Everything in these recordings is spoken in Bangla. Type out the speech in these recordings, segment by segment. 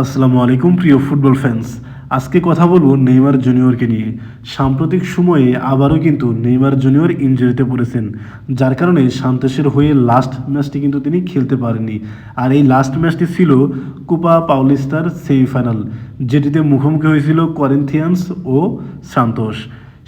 আসসালামু আলাইকুম, প্রিয় ফুটবল ফ্যান্স আজকে কথা বলব নেইমার জুনিয়রকে নিয়ে। সাম্প্রতিক সময়ে আবারও কিন্তু নেইমার জুনিয়র ইঞ্জুরিতে পড়েছেন। যার কারণে সান্তোসের হয়ে লাস্ট ম্যাচটি কিন্তু তিনি খেলতে পারেননি। আর এই লাস্ট ম্যাচটি ছিল কুপা পাউলিস্তার সেমিফাইনাল যেটিতে মুখোমুখি হয়েছিল করেন্থিয়ান্স ও সান্তোস।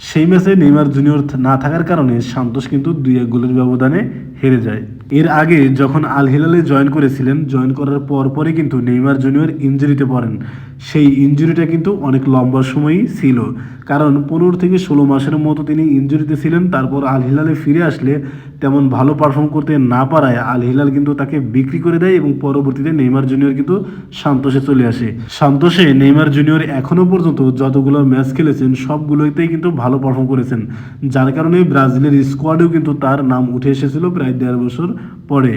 সেই ম্যাচে নেইমার জুনিয়র না থাকার কারণে সান্তোস কিন্তু দুই এক গোলের ব্যবধানে হেরে যায়। এর আগে যখন আল হিলালে জয়েন করেছিলেন, জয়েন করার পর পরে কিন্তু নেইমার জুনিয়র ইঞ্জুরিতে পড়েন। সেই ইঞ্জুরিটা কিন্তু অনেক লম্বা সময়ই ছিল। কারণ পনেরো থেকে ষোলো মাসের মতো তিনি ইঞ্জুরিতে ছিলেন, তারপর আল হিলালে ফিরে আসলে তেমন ভালো পারফর্ম করতে না পারায় আল হিলাল কিন্তু তাকে বিক্রি করে দেয় এবং পরবর্তীতে নেইমার জুনিয়র কিন্তু সান্তোষে চলে আসে। সান্তোষে নেইমার জুনিয়র এখনও পর্যন্ত যতগুলো ম্যাচ খেলেছেন, সবগুলোতেই কিন্তু ভালো পারফর্ম করেছেন। যার কারণে ব্রাজিলের স্কোয়াডেও কিন্তু তার নাম উঠে এসেছিল প্রায় দেড় বছর পরে।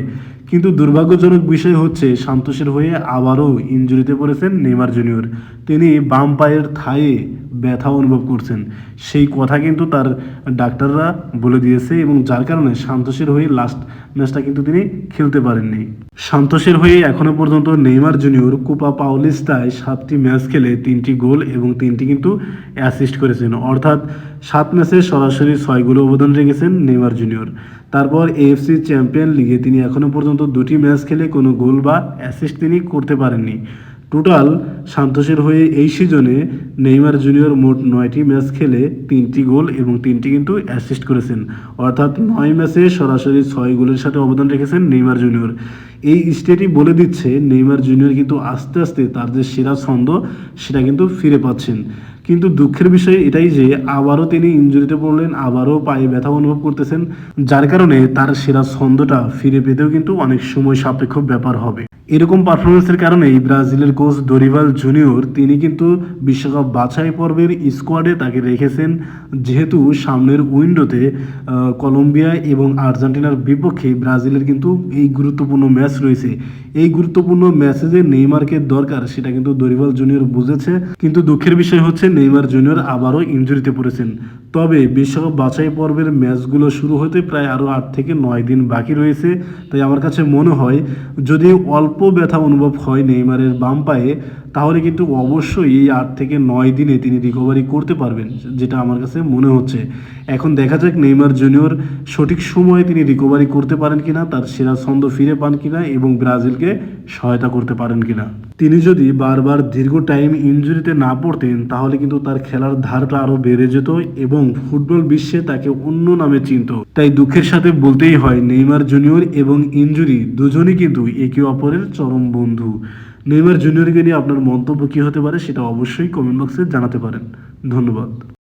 কিন্তু দুর্ভাগ্যজনক বিষয় হচ্ছে, সান্তোষের হয়ে আবারও ইঞ্জুরিতে পড়েছেন নেইমার জুনিয়র। তিনি বাম পায়ের থায়ে ব্যথা অনুভব করছেন। সেই কথা কিন্তু তার ডাক্তাররা বলে দিয়েছে এবং যার কারণে সান্তোষের হয়ে লাস্ট ম্যাচটা কিন্তু তিনি খেলতে পারেননি। সান্তোষের হয়ে এখনও পর্যন্ত নেইমার জুনিয়র কোপা পাউলিস্তায় সাতটি ম্যাচ খেলে তিনটি গোল এবং তিনটি কিন্তু অ্যাসিস্ট করেছেন। অর্থাৎ সাত ম্যাচে সরাসরি ছয় গোলে অবদান রেখেছেন নেইমার জুনিয়র। তারপর এএফসি চ্যাম্পিয়ন লিগে তিনি এখনও পর্যন্ত দুটি ম্যাচ খেলে কোনো গোল বা অ্যাসিস্ট তিনি করতে পারেননি। টোটাল সান্তোষের হয়ে এই সিজনে নেইমার জুনিয়র মোট নয়টি ম্যাচ খেলে তিনটি গোল এবং তিনটি কিন্তু অ্যাসিস্ট করেছেন। অর্থাৎ নয় ম্যাচে সরাসরি ছয় গোলের সাথে অবদান রেখেছেন নেইমার জুনিয়র এই স্টেটই বলে দিচ্ছে নেইমার জুনিয়র কিন্তু আস্তে আস্তে তার যে সেরা ছন্দ, সেটা কিন্তু ফিরে পাচ্ছেন। কিন্তু দুঃখের বিষয় এটাই যে আবারও তিনি ইঞ্জুরিতে পড়লেন, আবারও পায়ে ব্যথা অনুভব করতেছেন, যার কারণে তার সেরা ছন্দটা ফিরে পেতেও কিন্তু অনেক সময় সাপেক্ষ ব্যাপার হবে। এরকম পারফরমেন্সের কারণেই ব্রাজিলের কোচ দরিভাল জুনিয়র তিনি কিন্তু বিশ্বকাপ বাছাই পর্বের স্কোয়াডে তাকে রেখেছেন। যেহেতু সামনের উইন্ডোতে কলম্বিয়া এবং আর্জেন্টিনার বিপক্ষে ব্রাজিলের কিন্তু এই গুরুত্বপূর্ণ ম্যাচ রয়েছে। এই গুরুত্বপূর্ণ ম্যাচে যে নেইমারকে দরকার, সেটা কিন্তু দরিভাল জুনিয়র বুঝেছে। কিন্তু দুঃখের বিষয় হচ্ছে নেইমার জুনিয়র আবারও ইঞ্জুরিতে পড়েছেন। তবে বিশ্বকাপ বাছাই পর্বের ম্যাচগুলো শুরু হতে প্রায় আরও আট থেকে নয় দিন বাকি রয়েছে। তাই আমার কাছে মনে হয়, যদি অল্প ব্যথা অনুভব হয় নেইমারের বাম পায়ে তাহলে কিন্তু অবশ্যই এই আট থেকে নয় দিনে তিনি রিকভারি করতে পারবেন, যেটা আমার কাছে মনে হচ্ছে। এখন দেখা যাক নেইমার জুনিয়র সঠিক সময়ে তিনি রিকভারি করতে পারেন কিনা, তার সেরা ছন্দ ফিরে পান কিনা এবং ব্রাজিলকে সহায়তা করতে পারেন কিনা। তিনি যদি বারবার দীর্ঘ টাইম ইনজুরিতে না পড়তেন, তাহলে কিন্তু তার খেলার ধারটা আরও বেড়ে যেত এবং ফুটবল বিশ্বে তাকে অন্য নামে চিনত। তাই দুঃখের সাথে বলতেই হয়, নেইমার জুনিয়র এবং ইনজুরি দুজনই কিন্তু একে অপরের চরম বন্ধু। নেইমার জুনিয়রকে নিয়ে আপনার মন্তব্য কী হতে পারে সেটা অবশ্যই কমেন্ট বক্সে জানাতে পারেন। ধন্যবাদ।